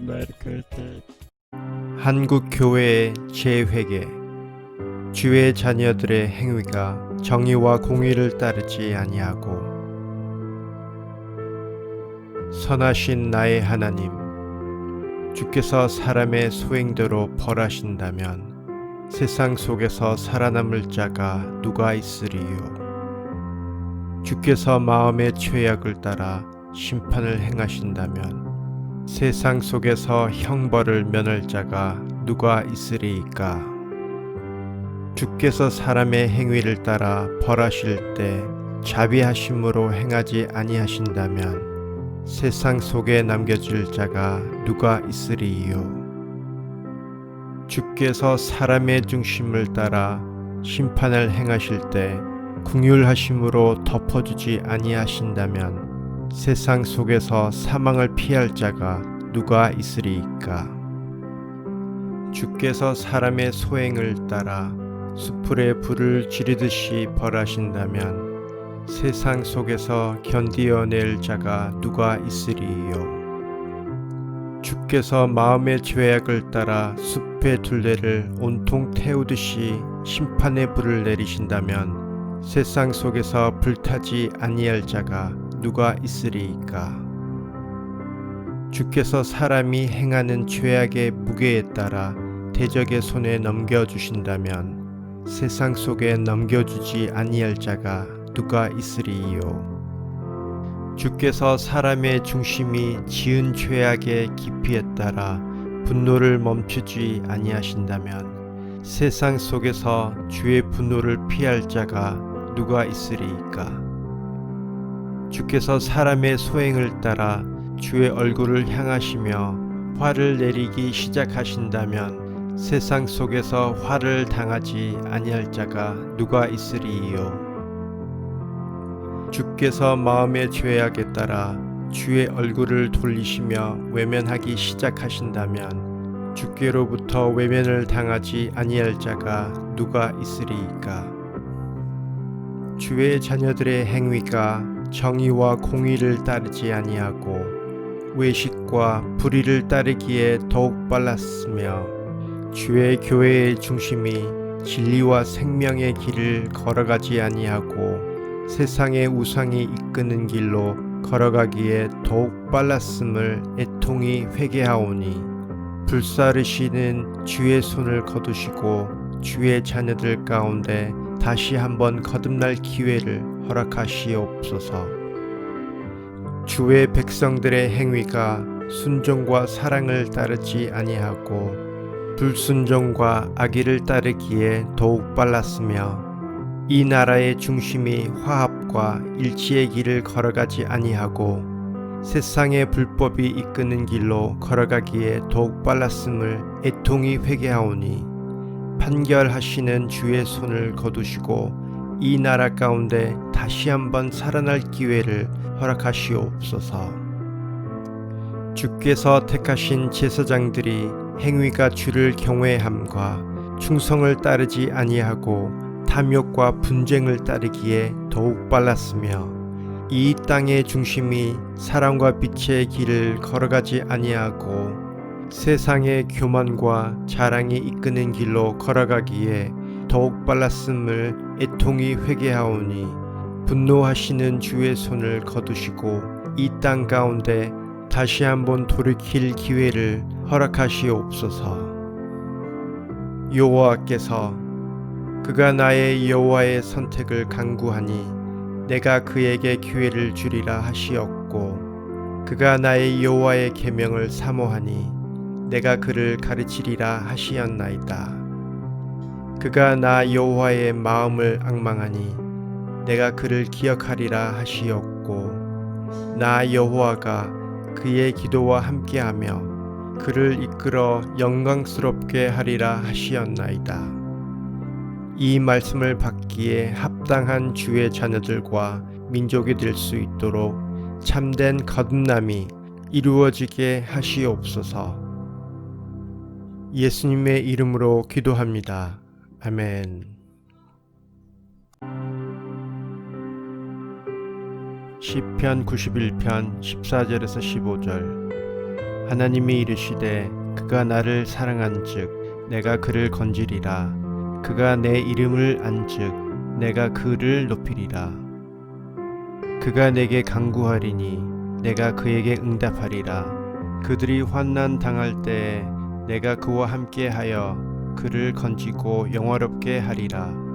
Merkete 한국 교회의 재회계. 주의 자녀들의 행위가 정의와 공의를 따르지 아니하고 선하신 나의 하나님 주께서 사람의 소행대로 벌하신다면 세상 속에서 살아남을 자가 누가 있으리요? 주께서 마음의 죄악을 따라 심판을 행하신다면 세상 속에서 형벌을 면할 자가 누가 있으리이까? 주께서 사람의 행위를 따라 벌하실 때 자비하심으로 행하지 아니하신다면 세상 속에 남겨질 자가 누가 있으리이요? 주께서 사람의 중심을 따라 심판을 행하실 때 궁율하심으로 덮어주지 아니하신다면 세상 속에서 사망을 피할 자가 누가 있으리이까? 주께서 사람의 소행을 따라 수풀에 불을 지르듯이 벌하신다면 세상 속에서 견디어낼 자가 누가 있으리요? 주께서 마음의 죄악을 따라 숲의 둘레를 온통 태우듯이 심판의 불을 내리신다면 세상 속에서 불타지 아니할 자가 누가 있으리이까? 주께서 사람이 행하는 죄악의 무게에 따라 대적의 손에 넘겨주신다면 세상 속에 넘겨주지 아니할 자가 누가 있으리이요? 주께서 사람의 중심이 지은 죄악의 깊이에 따라 분노를 멈추지 아니하신다면 세상 속에서 주의 분노를 피할 자가 누가 있으리이까? 주께서 사람의 소행을 따라 주의 얼굴을 향하시며 화를 내리기 시작하신다면 세상 속에서 화를 당하지 아니할 자가 누가 있으리이요? 주께서 마음의 죄악에 따라 주의 얼굴을 돌리시며 외면하기 시작하신다면 주께로부터 외면을 당하지 아니할 자가 누가 있으리이까? 주의 자녀들의 행위가 정의와 공의를 따르지 아니하고 외식과 불의를 따르기에 더욱 빨랐으며 주의 교회의 중심이 진리와 생명의 길을 걸어가지 아니하고 세상의 우상이 이끄는 길로 걸어가기에 더욱 빨랐음을 애통이 회개하오니 불사르시는 주의 손을 거두시고 주의 자녀들 가운데 다시 한번 거듭날 기회를 허락하시옵소서. 주의 백성들의 행위가 순종과 사랑을 따르지 아니하고 불순종과 악의를 따르기에 더욱 빨랐으며 이 나라의 중심이 화합과 일치의 길을 걸어가지 아니하고 세상의 불법이 이끄는 길로 걸어가기에 더욱 빨랐음을 애통이 회개하오니 판결하시는 주의 손을 거두시고 이 나라 가운데 다시 한번 살아날 기회를 허락하시옵소서. 주께서 택하신 제사장들이 행위가 주를 경외함과 충성을 따르지 아니하고 탐욕과 분쟁을 따르기에 더욱 빨랐으며 이 땅의 중심이 사랑과 빛의 길을 걸어가지 아니하고 세상의 교만과 자랑이 이끄는 길로 걸어가기에 더욱 빨랐음을 애통이 회개하오니 분노하시는 주의 손을 거두시고 이 땅 가운데 다시 한번 돌이킬 기회를 허락하시옵소서. 여호와께서 그가 나의 여호와의 선택을 강구하니 내가 그에게 기회를 주리라 하시었고 그가 나의 여호와의 계명을 사모하니 내가 그를 가르치리라 하시었나이다. 그가 나 여호와의 마음을 악망하니 내가 그를 기억하리라 하시었고 나 여호와가 그의 기도와 함께하며 그를 이끌어 영광스럽게 하리라 하시었나이다. 이 말씀을 받기에 합당한 주의 자녀들과 민족이 될 수 있도록 참된 거듭남이 이루어지게 하시옵소서. 예수님의 이름으로 기도합니다. 아멘. 시편 91편 14절에서 15절. 하나님이 이르시되 그가 나를 사랑한즉 내가 그를 건지리라. 그가 내 이름을 안즉 내가 그를 높이리라. 그가 내게 간구하리니 내가 그에게 응답하리라. 그들이 환난 당할 때에 내가 그와 함께하여 그를 건지고 영화롭게 하리라